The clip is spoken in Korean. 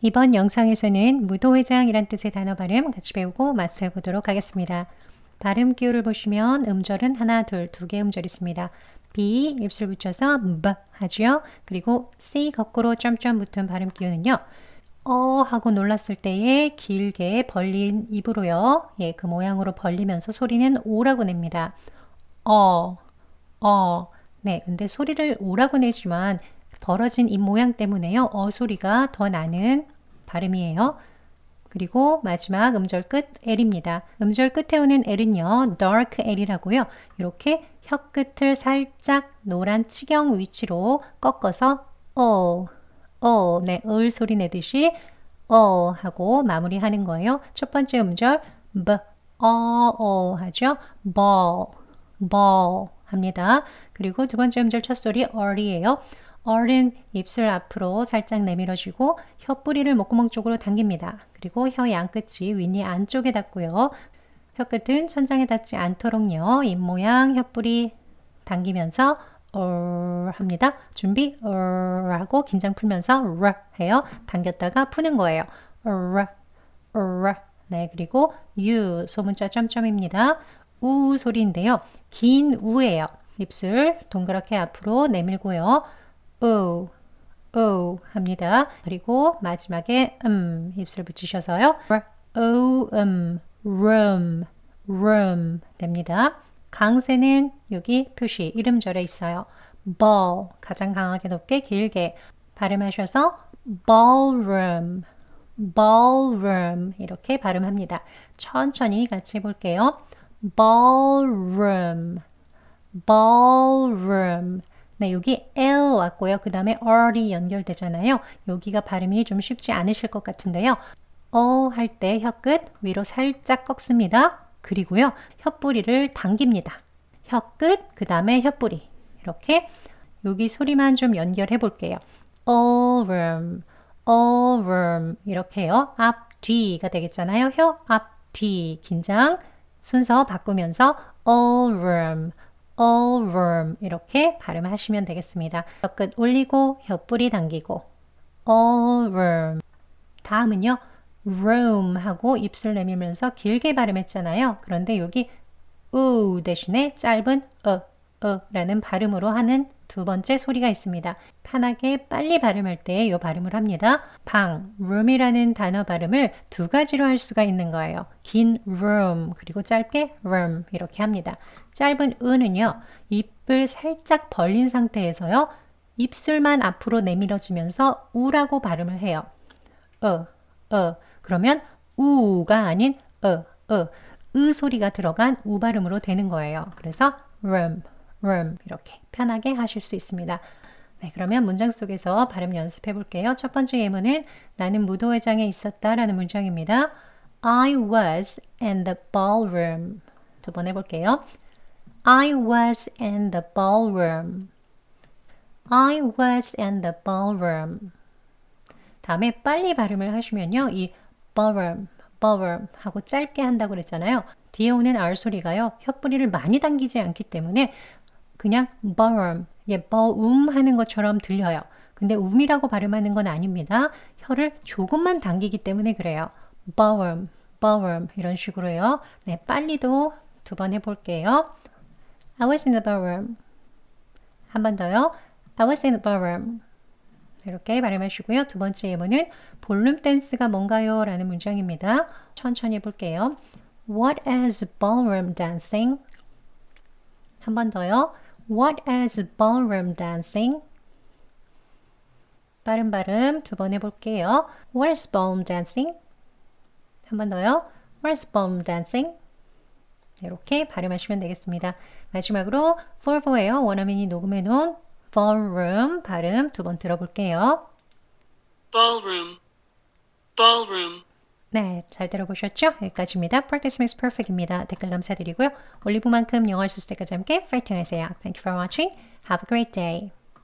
이번 영상에서는 무도회장이란 뜻의 단어 발음 같이 배우고 맞춰 보도록 하겠습니다. 발음 기호를 보시면 음절은 하나, 둘, 두 개 음절 있습니다. B 입술 붙여서 B 하지요. 그리고 C 거꾸로 점점 붙은 발음 기호는요. 어 하고 놀랐을 때에 길게 벌린 입으로요. 예, 그 모양으로 벌리면서 소리는 오라고 냅니다. 어, 어. 네, 근데 소리를 오라고 내지만 벌어진 입 모양 때문에요. 어 소리가 더 나는 발음이에요. 그리고 마지막 음절 끝 L입니다. 음절 끝에 오는 L은요. dark L이라고요. 이렇게 혀 끝을 살짝 노란 치경 위치로 꺾어서 어, 어, 네, 을 소리 내듯이 어 하고 마무리하는 거예요. 첫 번째 음절 b, 어, 어 하죠. ball, ball 합니다. 그리고 두 번째 음절 첫 소리 얼이에요. 얼은 입술 앞으로 살짝 내밀어주고 혀 뿌리를 목구멍 쪽으로 당깁니다. 그리고 혀 양끝이 윗니 안쪽에 닿고요. 혀 끝은 천장에 닿지 않도록요. 입 모양, 혀 뿌리 당기면서 어 합니다. 준비 어 하고 긴장 풀면서 르 해요. 당겼다가 푸는 거예요. 르, 르. 네, 그리고 유 소문자 점점입니다. 우 소리인데요. 긴 우예요. 입술 동그랗게 앞으로 내밀고요. 우, 우 합니다. 그리고 마지막에 음 입술 붙이셔서요. 우, 음, room, room 됩니다. 강세는 여기 표시 이름절에 있어요. ball 가장 강하게 높게 길게 발음하셔서 ballroom, ballroom 이렇게 발음합니다. 천천히 같이 해볼게요. ballroom, ballroom. 네, 여기 L 왔고요. 그 다음에 R이 연결되잖아요. 여기가 발음이 좀 쉽지 않으실 것 같은데요. 어 할 때 혀끝 위로 살짝 꺾습니다. 그리고요. 혀뿌리를 당깁니다. 혀끝, 그 다음에 혀뿌리. 이렇게 여기 소리만 좀 연결해 볼게요. overm, overm 이렇게요. 앞, 뒤가 되겠잖아요. 혀, 앞, 뒤 긴장 순서 바꾸면서 overm, overm 이렇게 발음하시면 되겠습니다. 혀끝 올리고 혀뿌리 당기고 overm 다음은요. room 하고 입술 내밀면서 길게 발음했잖아요. 그런데 여기 우 대신에 짧은 어, 어 라는 발음으로 하는 두 번째 소리가 있습니다. 편하게 빨리 발음할 때 이 발음을 합니다. 방, room이라는 단어 발음을 두 가지로 할 수가 있는 거예요. 긴 room, 그리고 짧게 room 이렇게 합니다. 짧은 은은요, 입을 살짝 벌린 상태에서요, 입술만 앞으로 내밀어지면서 우라고 발음을 해요. 어, 어. 그러면 우가 아닌 어, 어, 으 소리가 들어간 우 발음으로 되는 거예요. 그래서 room, room 이렇게 편하게 하실 수 있습니다. 네, 그러면 문장 속에서 발음 연습해 볼게요. 첫 번째 예문은 나는 무도회장에 있었다라는 문장입니다. I was in the ballroom. 두 번 해볼게요. I was in the ballroom. I was in the ballroom. 다음에 빨리 발음을 하시면요. 이 ballroom, ballroom 하고 짧게 한다고 그랬잖아요. 뒤에 오는 R 소리가요. 혀뿌리를 많이 당기지 않기 때문에 그냥 ballroom, 예, ballroom 하는 것처럼 들려요. 근데 um이라고 발음하는 건 아닙니다. 혀를 조금만 당기기 때문에 그래요. ballroom, ballroom 이런 식으로요. 네, 빨리도 두 번 해볼게요. I was in the ballroom. 한 번 더요. I was in the ballroom. 이렇게 발음하시고요. 두 번째 예문은 볼룸 댄스가 뭔가요? 라는 문장입니다. 천천히 해볼게요. What is ballroom dancing? 한 번 더요. What is ballroom dancing? 빠른 발음 두 번 해볼게요. What is ballroom dancing? 한 번 더요. What is ballroom dancing? 이렇게 발음하시면 되겠습니다. 마지막으로 Volvo예요. 원어민이 녹음해 놓은 ballroom 발음 두 번 들어볼게요. ballroom, ballroom, 네, 잘 들어보셨죠? 여기까지입니다. Practice makes perfect입니다. 댓글 감사드리고요. 올리브만큼 영어를 쓸 때까지 함께 파이팅 하세요. Thank you for watching. Have a great day.